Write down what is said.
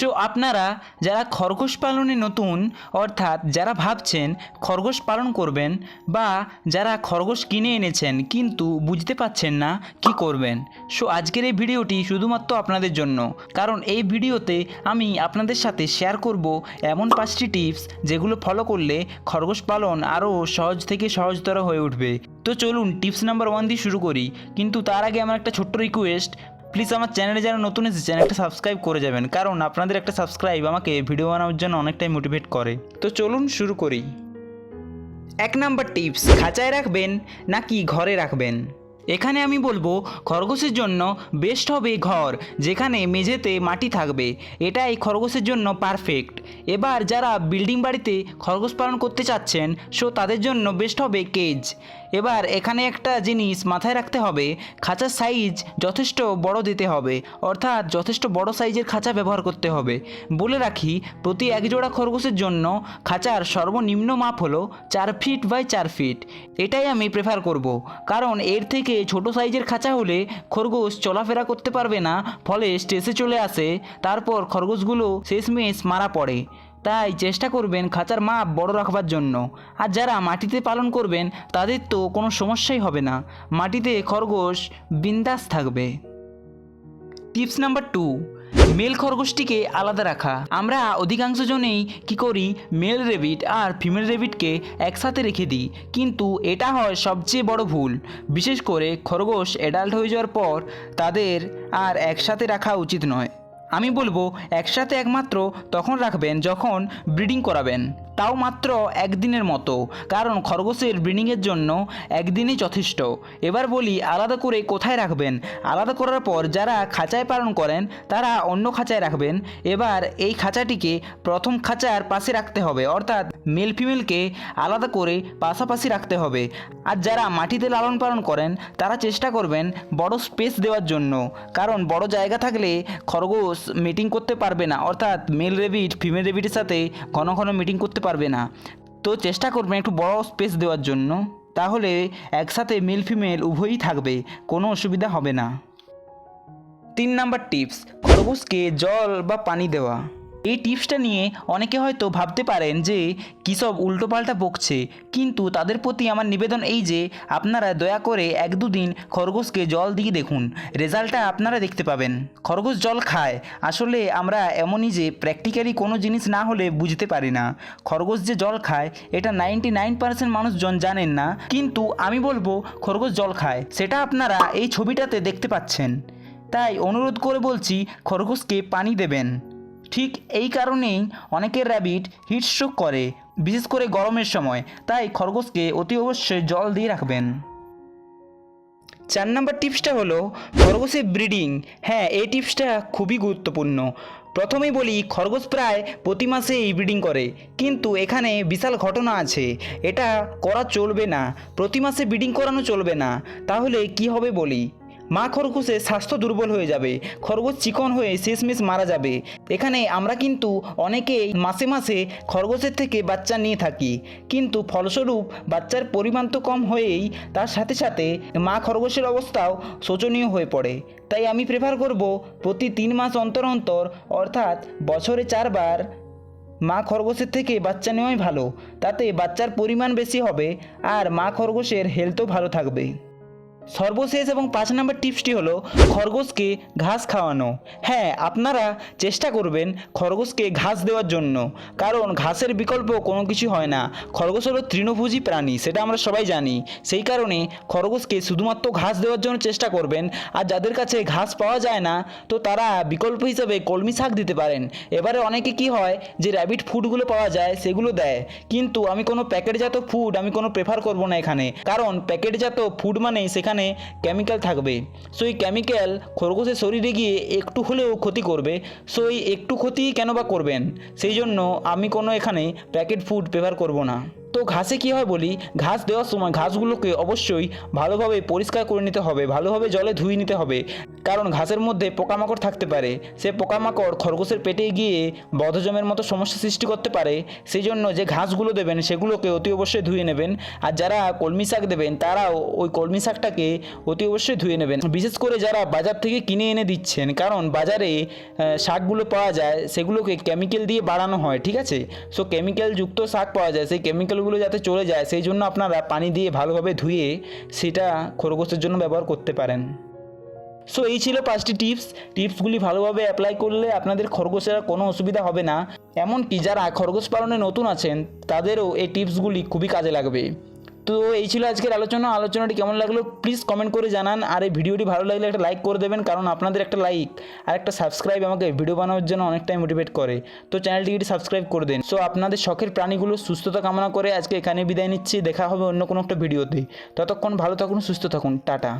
So আপনারা যারা খরগোশ পালনে নতুন, অর্থাৎ যারা ভাবছেন খরগোশ পালন করবেন বা যারা খরগোশ কিনে এনেছেন কিন্তু বুঝতে পাচ্ছেন না কি করবেন। সো, আজকের এই ভিডিওটি শুধুমাত্র আপনাদের জন্য। কারণ এই ভিডিওতে আমি আপনাদের সাথে শেয়ার করব এমন পাঁচটি টিপস যেগুলো ফলো করলে খরগোশ পালন আরও সহজ থেকে সহজতর হয়ে উঠবে। তো চলুন টিপস নাম্বার ওয়ান দিয়ে শুরু করি। কিন্তু তার আগে আমার একটা ছোট্ট রিকোয়েস্ট প্লিজ আমার চ্যানেলে যারা নতুন এসে একটা সাবস্ক্রাইব করে যাবেন। কারণ আপনাদের একটা সাবস্ক্রাইব আমাকে ভিডিও বানানোর জন্য অনেকটাই মোটিভেট করে। তো চলুন শুরু করি। এক নাম্বার টিপস খাঁচায় রাখবেন নাকি ঘরে রাখবেন? এখানে আমি বলব, খরগোশের জন্য বেস্ট হবে ঘর, যেখানে মেঝেতে মাটি থাকবে। এটাই খরগোশের জন্য পারফেক্ট এবার যারা বিল্ডিং বাড়িতে খরগোশ পালন করতে চাচ্ছেন সো তাদের জন্য বেস্ট হবে কেজ এবার এখানে একটা জিনিস মাথায় রাখতে হবে খাঁচার সাইজ যথেষ্ট বড় দিতে হবে, অর্থাৎ যথেষ্ট বড় সাইজের খাঁচা ব্যবহার করতে হবে। বলে রাখি, প্রতি এক জোড়া খরগোশের জন্য খাঁচার সর্বনিম্ন মাপ হলো চার ফিট বাই চার ফিট এটাই আমি প্রেফার করব, কারণ এর থেকে ছোট সাইজের খাঁচা হলে খরগোশ চলাফেরা করতে পারবে না, ফলে স্ট্রেসে চলে আসে। তারপর খরগোশগুলো শেষমেশ মারা পড়ে। তাই চেষ্টা করবেন খাঁচার মাপ বড় রাখবার জন্য। আর যারা মাটিতে পালন করবেন, তাদের তো কোনো সমস্যাই হবে না। মাটিতে খরগোশ বিন্দাস থাকবে। টিপস নাম্বার টু মেল খরগোশটিকে আলাদা রাখা। আমরা অধিকাংশ জনেই কি করি, মেল রেবিট আর ফিমেল রেবিটকে একসাথে রেখে দিই। কিন্তু এটা হয় সবচেয়ে বড় ভুল। বিশেষ করে খরগোশ অ্যাডাল্ট হয়ে যাওয়ার পর তাদের আর একসাথে রাখা উচিত নয়। আমি বলব, একসাথে একমাত্র তখন রাখবেন যখন ব্রিডিং করাবেন। তাও মাত্র একদিনের মতো, কারণ খরগোশের ব্রিডিংয়ের জন্য একদিনই যথেষ্ট। এবার বলি, আলাদা করে কোথায় রাখবেন? আলাদা করার পর যারা খাঁচায় পালন করেন, তারা অন্য খাঁচায় রাখবেন। এবার এই খাঁচাটিকে প্রথম খাঁচার পাশে রাখতে হবে, অর্থাৎ মেল ফিমেলকে আলাদা করে পাশাপাশি রাখতে হবে। আর যারা মাটিতে লালন পালন করেন, তারা চেষ্টা করবেন বড় স্পেস দেওয়ার জন্য। কারণ বড় জায়গা থাকলে খরগোশ মিটিং করতে পারবে না। অর্থাৎ মেল রেবিট ফিমেল রেবিটের সাথে ঘন ঘন মিটিং করতে পারবে না। তো চেষ্টা করবেন একটু বড় স্পেস দেওয়ার জন্য। তাহলে একসাথে মেল ফিমেল উভয়ই থাকবে, কোনো অসুবিধা হবে না। তিন নাম্বার টিপস খরগোশকে জল বা পানি দেওয়া। এই টিপসটা নিয়ে অনেকে হয়তো ভাবতে পারেন যে, কী সব উল্টোপাল্টা বকছে। কিন্তু তাদের প্রতি আমার নিবেদন এই যে, আপনারা দয়া করে এক দুদিন খরগোশকে জল দিয়ে দেখুন। রেজাল্টটা আপনারা দেখতে পাবেন। খরগোশ জল খায়। আসলে আমরা এমনই যে প্র্যাকটিক্যালি কোনো জিনিস না হলে বুঝতে পারি না। খরগোশ যে জল খায়, এটা নাইনটি নাইন পার্সেন্ট মানুষজন জানেন না। কিন্তু আমি বলব, খরগোশ জল খায়। সেটা আপনারা এই ছবিটাতে দেখতে পাচ্ছেন। তাই অনুরোধ করে বলছি, খরগোশকে পানি দেবেন। ঠিক এই কারণেই অনেকের র্যাবিট হিটস্ট্রোক করে, বিশেষ করে গরমের সময়। তাই খরগোশকে অতি অবশ্যই জল দিয়ে রাখবেন। চার নম্বর টিপসটা হলো খরগোশের ব্রিডিং হ্যাঁ এই টিপসটা খুবই গুরুত্বপূর্ণ। প্রথমেই বলি, খরগোশ প্রায় প্রতি মাসেই ব্রিডিং করে। কিন্তু এখানে বিশাল ঘটনা আছে। এটা করা চলবে না। প্রতি মাসে ব্রিডিং করানো চলবে না। তাহলে কি হবে বলি? মা খরগোশের স্বাস্থ্য দুর্বল হয়ে যাবে, খরগোশ চিকন হয়ে শেষমেশ মারা যাবে। এখানে আমরা কিন্তু অনেকেই মাসে মাসে খরগোশের থেকে বাচ্চা নিয়ে থাকি। কিন্তু ফলস্বরূপ বাচ্চার পরিমাণ তো কম হয়েই তার সাথে সাথে মা খরগোশের অবস্থাও শোচনীয় হয়ে পড়ে। তাই আমি প্রেফার করব প্রতি তিন মাস অন্তর অন্তর, অর্থাৎ বছরে চারবার মা খরগোশের থেকে বাচ্চা নেওয়াই ভালো। তাতে বাচ্চার পরিমাণ বেশি হবে আর মা খরগোশের হেলথও ভালো থাকবে। সর্বশেষ এবং পাঁচ নম্বর টিপসটি হলো খরগোশকে ঘাস খাওয়ানো। হ্যাঁ আপনারা চেষ্টা করবেন খরগোশকে ঘাস দেওয়ার জন্য। কারণ ঘাসের বিকল্প কোনো কিছু হয় না। খরগোশ হলো তৃণভোজী প্রাণী, সেটা আমরা সবাই জানি। সেই কারণে খরগোশকে শুধুমাত্র ঘাস দেওয়ার জন্য চেষ্টা করবেন। আর যাদের কাছে ঘাস পাওয়া যায় না, তো তারা বিকল্প হিসেবে কলমি শাক দিতে পারেন। এবারে অনেকে কি হয়, যে র্যাবিট ফুডগুলো পাওয়া যায়, সেগুলো দেয়। কিন্তু আমি কোনো প্যাকেটজাত ফুড আমি কোনো প্রেফার করব না এখানে। কারণ প্যাকেটজাত ফুড মানেই সেখানে কেমিক্যাল থাকবে। সো এই কেমিক্যাল খরগোশের শরীরে গিয়ে একটু হলেও ক্ষতি করবে। সো এই একটু ক্ষতি কেন বা করবেন? সেই জন্য আমি কোনো এখানে প্যাকেট ফুড ব্যবহার করব না। তো ঘাসে কী হয় বলি? ঘাস দেওয়ার সময় ঘাসগুলোকে অবশ্যই ভালোভাবে পরিষ্কার করে নিতে হবে, ভালোভাবে জলে ধুয়ে নিতে হবে। কারণ ঘাসের মধ্যে পোকামাকড় থাকতে পারে। সে পোকামাকড় খরগোশের পেটে গিয়ে বদহজমের মতো সমস্যা সৃষ্টি করতে পারে। সেই জন্য যে ঘাসগুলো দেবেন, সেগুলোকে অতি অবশ্যই ধুয়ে নেবেন। আর যারা কলমি শাক দেবেন, তারাও ওই কলমি শাকটাকে অতি অবশ্যই ধুয়ে নেবেন। বিশেষ করে যারা বাজার থেকে কিনে এনে দিচ্ছেন, কারণ বাজারে শাকগুলো পাওয়া যায়, সেগুলোকে কেমিক্যাল দিয়ে বাড়ানো হয়, ঠিক আছে? সো কেমিক্যাল যুক্ত শাক পাওয়া যায়, সেই কেমিক্যালগুলো যাতে চলে যায়, সেই জন্য আপনারা পানি দিয়ে ভালোভাবে ধুয়ে সেটা খরগোশের জন্য ব্যবহার করতে পারেন। সো এই ছিল পাঁচটি টিপস। টিপসগুলি ভালোভাবে অ্যাপ্লাই করলে আপনাদের খরগোশের কোনো অসুবিধা হবে না। এমনকি যারা খরগোশ পালনে নতুন আছেন, তাদেরও এই টিপসগুলি খুবই কাজে লাগবে। তো এই ছিল আজকের আলোচনা। আলোচনাটি কেমন লাগল প্লিজ কমেন্ট করে জানান। আর এই ভিডিওটি ভালো লাগলে একটা লাইক করে দেবেন, কারণ আপনাদের একটা লাইক আর একটা সাবস্ক্রাইব আমাকে ভিডিও বানানোর জন্য অনেকটাই মোটিভেট করে। তো চ্যানেলটিকে সাবস্ক্রাইব করে দিন। সো আপনাদের শখের প্রাণীগুলো সুস্থতা কামনা করে আজকে এখানে বিদায় নিচ্ছি। দেখা হবে অন্য কোনো একটা ভিডিওতে ততক্ষণ ভালো থাকুন, সুস্থ থাকুন। টাটা।